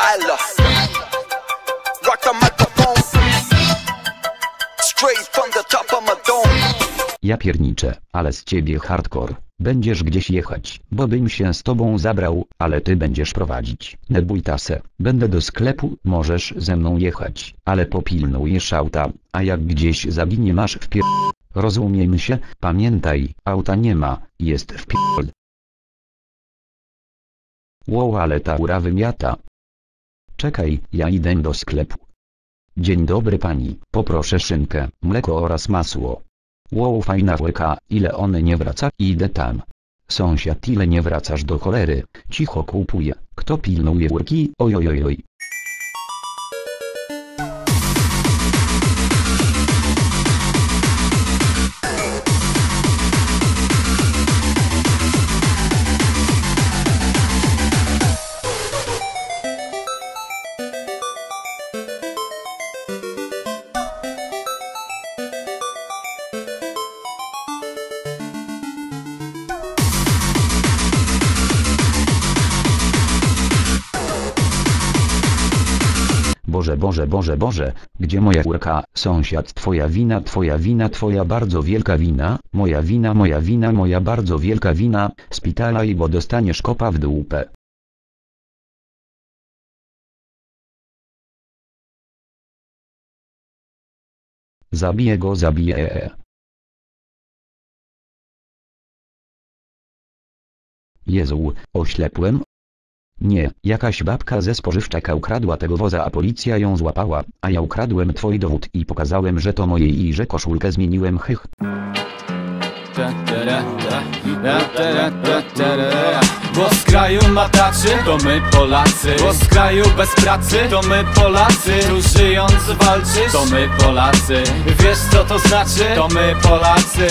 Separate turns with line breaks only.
style. Rock the microphone. Straight from the top of my dome.
Ja pierniczę, ale z ciebie hardcore. Będziesz gdzieś jechać, bo bym się z tobą zabrał, ale ty będziesz prowadzić. Nie bój tasę, będę do sklepu, możesz ze mną jechać, ale popilnujesz auta, a jak gdzieś zaginie masz w pier... Rozumiemy się, pamiętaj, auta nie ma, jest w pier... Wow, ale ta ura wymiata. Czekaj, ja idę do sklepu. Dzień dobry pani, poproszę szynkę, mleko oraz masło. Wow fajna łyka, ile on nie wraca, idę tam. Sąsiad ile nie wracasz do cholery, cicho kupuję, kto pilnuje łyki, ojojojoj. Boże Boże Boże Boże, gdzie moja łyka, sąsiad twoja wina twoja wina twoja bardzo wielka wina, moja wina moja wina moja bardzo wielka wina, spitalaj bo dostaniesz kopa w dupę. Zabiję go zabiję. Jezu, oślepłem? Nie, jakaś babka ze spożywczaka ukradła tego woza a policja ją złapała, a ja ukradłem twój dowód i pokazałem że to moje i że koszulkę zmieniłem hych.
Bo z kraju mataczy, to my Polacy Bo z kraju bez pracy, to my Polacy Tu żyjąc walczysz, to my Polacy Wiesz co to znaczy? To my Polacy